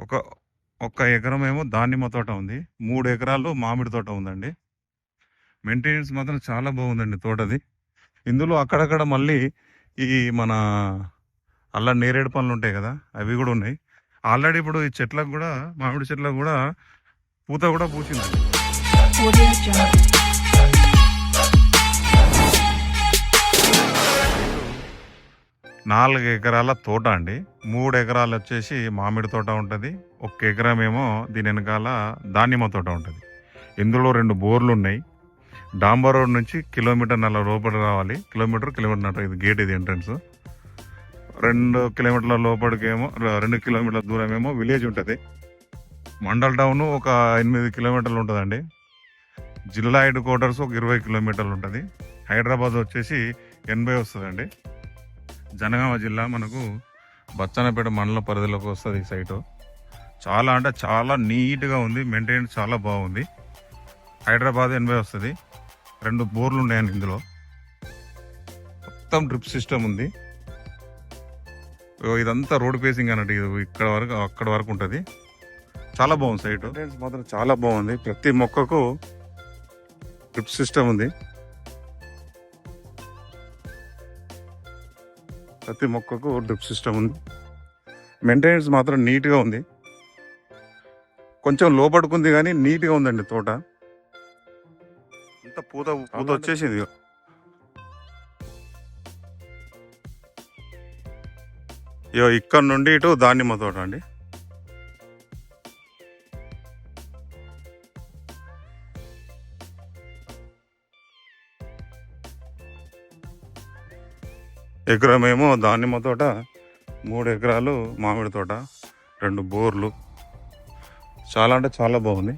ఒక ఒక్క ఎకరం ఏమో దానిమ్మ తోట ఉంది. మూడు ఎకరాలు మామిడి తోట ఉందండి. మెయింటెనెన్స్ మాత్రం చాలా బాగుందండి తోటది. ఇందులో అక్కడక్కడ మళ్ళీ ఈ మన అల్ల నేరేడు పనులు ఉంటాయి కదా అవి కూడా ఉన్నాయి. ఆల్రెడీ ఇప్పుడు ఈ చెట్లకు కూడా మామిడి చెట్లకు కూడా పూత కూడా పూసిందండి. నాలుగు ఎకరాల తోట అండి. మూడు ఎకరాలు వచ్చేసి మామిడి తోట ఉంటుంది. ఒక ఎకరం ఏమో దీని వెనకాల దానిమ్మ తోట ఉంటుంది. ఇందులో రెండు బోర్లు ఉన్నాయి. డాంబర్ రోడ్ నుంచి కిలోమీటర్ నల్ల లోపల రావాలి. కిలోమీటర్ కిలోమీటర్ ఇది గేట్ ఇది ఎంట్రన్స్. రెండు కిలోమీటర్ల లోపలికేమో రెండు కిలోమీటర్ల దూరం ఏమో విలేజ్ ఉంటుంది. మండల్ టౌన్ ఒక ఎనిమిది కిలోమీటర్లు ఉంటుందండి. జిల్లా హెడ్ క్వార్టర్స్ ఒక ఇరవై కిలోమీటర్లు ఉంటుంది. హైదరాబాద్ వచ్చేసి ఎనభై వస్తుందండి. జనగామ జిల్లా మనకు బచ్చన్నపేట మండల పరిధిలోకి వస్తుంది ఈ సైటు. చాలా అంటే చాలా నీట్గా ఉంది మెయింటైన్ చాలా బాగుంది. హైదరాబాద్ ఎనభై వస్తుంది. రెండు బోర్లు ఉన్నాయండి ఇందులో. మొత్తం డ్రిప్ సిస్టమ్ ఉంది. ఇదంతా రోడ్ ఫేసింగ్ అన్నట్టు ఇది ఇక్కడ వరకు అక్కడ వరకు ఉంటుంది. చాలా బాగుంది సైట్. మాత్రం చాలా బాగుంది. ప్రతి మొక్కకు డ్రిప్ సిస్టమ్ ఉంది. ప్రతి మొక్కకు డ్రిప్ సిస్టమ్ ఉంది. మెయింటెనెన్స్ మాత్రం నీట్గా ఉంది. కొంచెం లోపడుకుంది కానీ నీట్గా ఉందండి తోట. అంత పూత పూత వచ్చేసింది ఇగో ఇక్కడ నుండి ఇటు దానిమ్మ తోట అండి. ఎకరం ఏమో దానిమ్మ తోట మూడు ఎకరాలు మామిడి తోట రెండు బోర్లు. చాలా అంటే చాలా బాగుంది.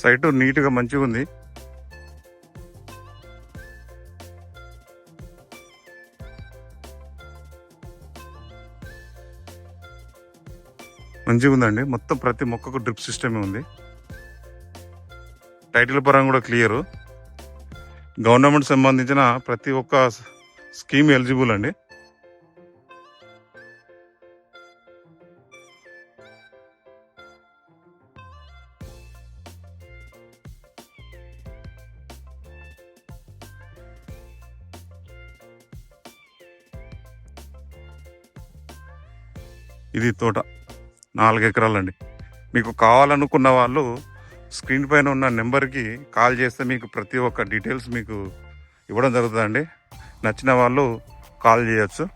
సైటు నీట్గా మంచిగా ఉంది మంచిగా ఉందండి. మొత్తం ప్రతి మొక్కకు డ్రిప్ సిస్టమే ఉంది. టైటిల్ పరంగా కూడా క్లియరు. గవర్నమెంట్ సంబంధించిన ప్రతి ఒక్క స్కీమ్ ఎలిజిబుల్ అండి. ఇది తోట. నాలుగు ఎకరాలండి మీకు కావాలనుకున్న వాళ్ళు స్క్రీన్ పైన ఉన్న నెంబర్కి కాల్ చేస్తే మీకు ప్రతి ఒక్క డీటెయిల్స్ మీకు ఇవ్వడం జరుగుతుందండి. నచ్చిన వాళ్ళు కాల్ చేయొచ్చు.